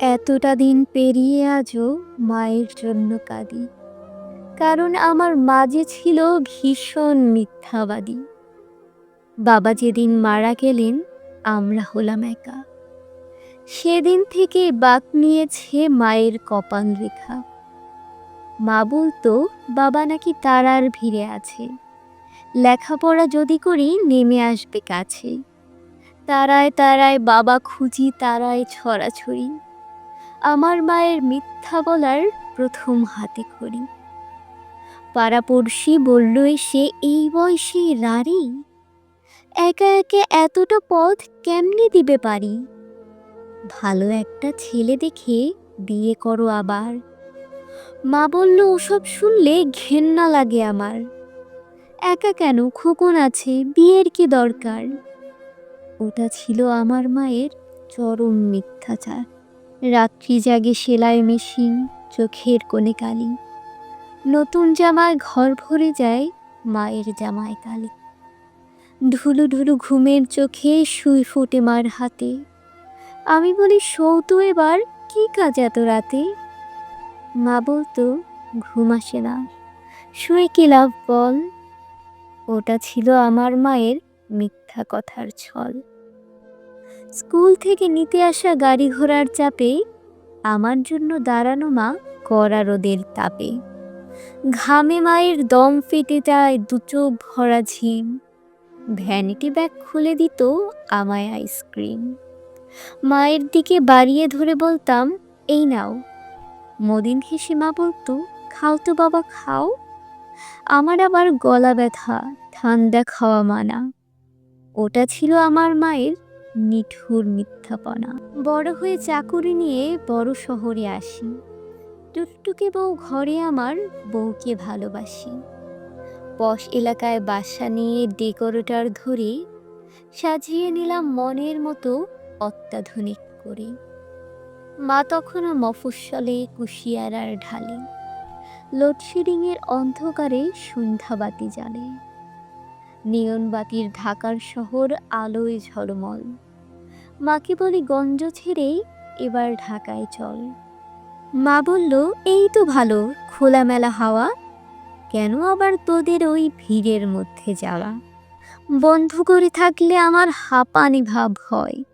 এতটা দিন পেরিয়ে আজও মায়ের জন্য কাঁদি। কারণ আমার মাঝে ছিল ভীষণ মিথ্যাবাদী। বাবা যেদিন মারা গেলেন, আমরা হলাম একা। সেদিন থেকে বাক নিয়েছে মায়ের কপাল রেখা। মা বলতো, বাবা নাকি তারার ভিড়ে আছে। লেখাপড়া যদি করি, নেমে আসবে কাছে। তারায় তারায় বাবা খুঁজি, তারায় ছড়াছড়ি। আমার মায়ের মিথ্যা বলার প্রথম হাতে খড়ি। পাড়াপড়শি বলল সে এই বয়সে রারি একা একে এতটা পথ কেমনে দিবে পারি? ভালো একটা ছেলে দেখে বিয়ে করো আবার। মা বলল, ওসব শুনলে ঘেন্না লাগে আমার। একা কেন? খোকন আছে, বিয়ের কি দরকার? ওটা ছিল আমার মায়ের চরম মিথ্যাচার। রাত্রি জাগে সেলাই মেশিন, চোখের কোণে কালি। নতুন জামায় ঘর ভরে যায় মায়ের জামায় কালি। ঢুলু ঢুলু ঘুমের চোখে শুই ফোটে মার হাতে। আমি বলি সৌতু এবার, কি কাজ এত রাতে? মা বলতো, ঘুম আসে না। শুয়ে কি লাভ বল? ওটা ছিল আমার মায়ের মিথ্যা কথার ছল। স্কুল থেকে নিতে আসা গাড়ি ঘোড়ার চাপে আমার জন্য দাঁড়ানো মা কড়া রোদের তাপে। ঘামে মায়ের দম ফেটে যায় দু চোখ ভরা ঝিম। ভ্যানিটি ব্যাগ খুলে দিত আমায় আইসক্রিম। মায়ের দিকে বাড়িয়ে ধরে বলতাম, এই নাও। মদিন হেসে মা বলতো, খাও তো বাবা, খাও। আমার আবার গলা ব্যথা, ঠান্ডা খাওয়া মানা। ওটা ছিল আমার মায়ের নিঠুর মিথ্যাপনা। বড় হয়ে চাকুরি নিয়ে বড় শহরে আসি। টুকটুকে বউ ঘরে আমার বউকে ভালোবাসি। পশ এলাকায় বাসা নিয়ে ডেকোরেটর ধরে, সাজিয়ে নিলাম মনের মতো অত্যাধুনিক করে। মা তখনও মফস্বলে কুশিয়ারার ঢালে। লোডশেডিংয়ের অন্ধকারে সন্ধ্যাবাতি জ্বালে। নিয়ন বাতির ঢাকার শহর আলোয় ঝলমল। মাকে বলি, গঞ্জ ছেড়েই এবার ঢাকায় চল। মা বলল, এই তো ভালো, খোলামেলা হাওয়া। কেন আবার তোদের ওই ভিড়ের মধ্যে যাওয়া? বন্ধ করে থাকলে আমার হাঁপানি ভাব হয়।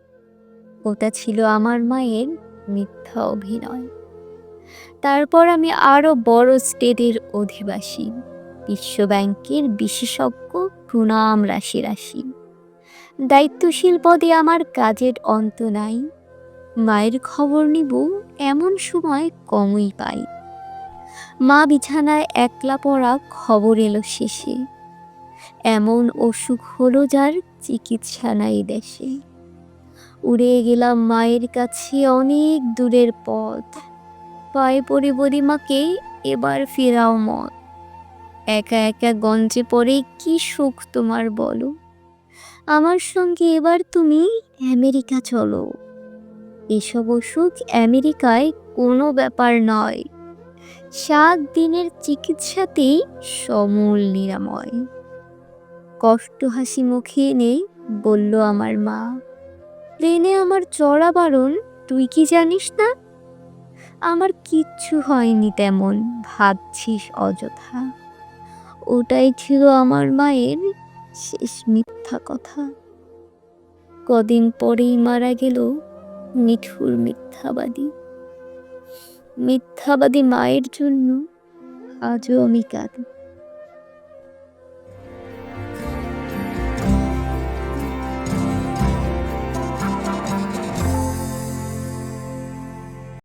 ওটা ছিল আমার মায়ের মিথ্যা অভিনয়। তারপর আমি আরও বড় স্টেটের অধিবাসী, বিশ্ব ব্যাংকের বিশেষজ্ঞ, প্রণাম রাশি রাশি। দায়িত্বশীল পদে আমার কাজের অন্ত নাই। মায়ের খবর নিব এমন সময় কমই পাই। মা বিছানায় একলা পড়া খবর এলো শেষে। এমন অসুখ হলো যার চিকিৎসা নাই দেশে। উড়ে গেলাম মায়ের কাছে অনেক দূরের পথ। পায়ে পড়ে বদিমাকে এবার ফেরাও মত একা একা গঞ্জে পড়ে কি সুখ তোমার বলো? আমার সঙ্গে এবার তুমি আমেরিকা চলো। এসব অসুখ আমেরিকায় কোনো ব্যাপার নয়। সাত দিনের চিকিৎসাতেই সমূল নিরাময়। কষ্ট হাসি মুখে এনে বলল আমার মা, প্লেনে আমার চড়া বারণ, তুই কি জানিস না? আমার কিচ্ছু হয়নি তেমন, ভাবছিস অযথা। ওটাই ছিল আমার মায়ের শেষ মিথ্যা কথা। কদিন পরেই মারা গেল মিঠুর মিথ্যাবাদী। মিথ্যাবাদী মায়ের জন্য আজও আমি কাঁদি